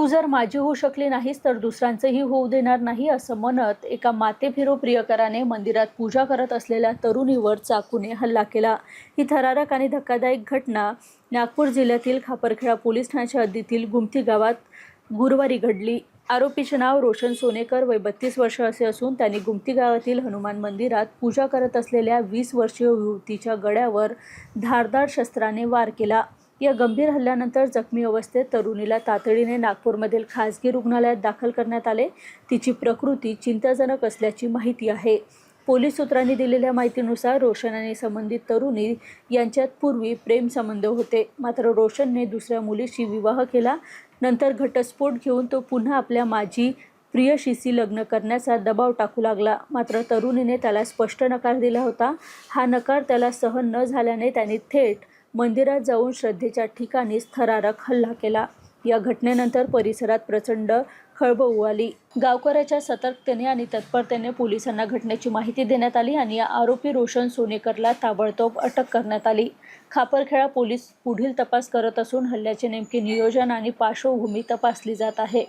तू जर माझी होऊ शकली नाहीस तर दुसऱ्यांचंही होऊ देणार नाही असं म्हणत एका मातेफिरो प्रियकराने मंदिरात पूजा करत असलेल्या तरुणीवर चाकूने हल्ला केला. ही थरारक आणि धक्कादायक घटना नागपूर जिल्ह्यातील खापरखेडा पोलीस ठाण्याच्या हद्दीतील गुमती गावात गुरुवारी घडली. आरोपीचे नाव रोशन सोनेकर वय बत्तीस वर्ष असे असून त्यांनी गुमती गावातील हनुमान मंदिरात पूजा करत असलेल्या वीस वर्षीय युवतीच्या गळ्यावर धारदार शस्त्राने वार केला. या गंभीर हल्ल्यानंतर जखमी अवस्थेत तरुणीला तातडीने नागपूरमधील खासगी रुग्णालयात दाखल करण्यात आले. तिची प्रकृती चिंताजनक असल्याची माहिती आहे. पोलीस सूत्रांनी दिलेल्या माहितीनुसार रोशन आणि संबंधित तरुणी यांच्यात पूर्वी प्रेमसंबंध होते. मात्र रोशनने दुसऱ्या मुलीशी विवाह केला. नंतर घटस्फोट घेऊन तो पुन्हा आपल्या माजी प्रियशीशी लग्न करण्याचा दबाव टाकू लागला. मात्र तरुणीने त्याला स्पष्ट नकार दिला होता. हा नकार त्याला सहन न झाल्याने त्याने थेट मंदिरात जाऊन श्रद्धेच्या ठिकाणीच थरारक हल्ला केला. या घटनेनंतर परिसरात प्रचंड खळबळ उडाली. गावकऱ्याच्या सतर्कतेने आणि तत्परतेने पोलिसांना घटनेची माहिती देण्यात आली आणि या आरोपी रोशन सोनेकरला ताबडतोब अटक करण्यात आली. खापरखेडा पोलीस पुढील तपास करत असून हल्ल्याचे नेमके नियोजन आणि पार्श्वभूमी तपासली जात आहे.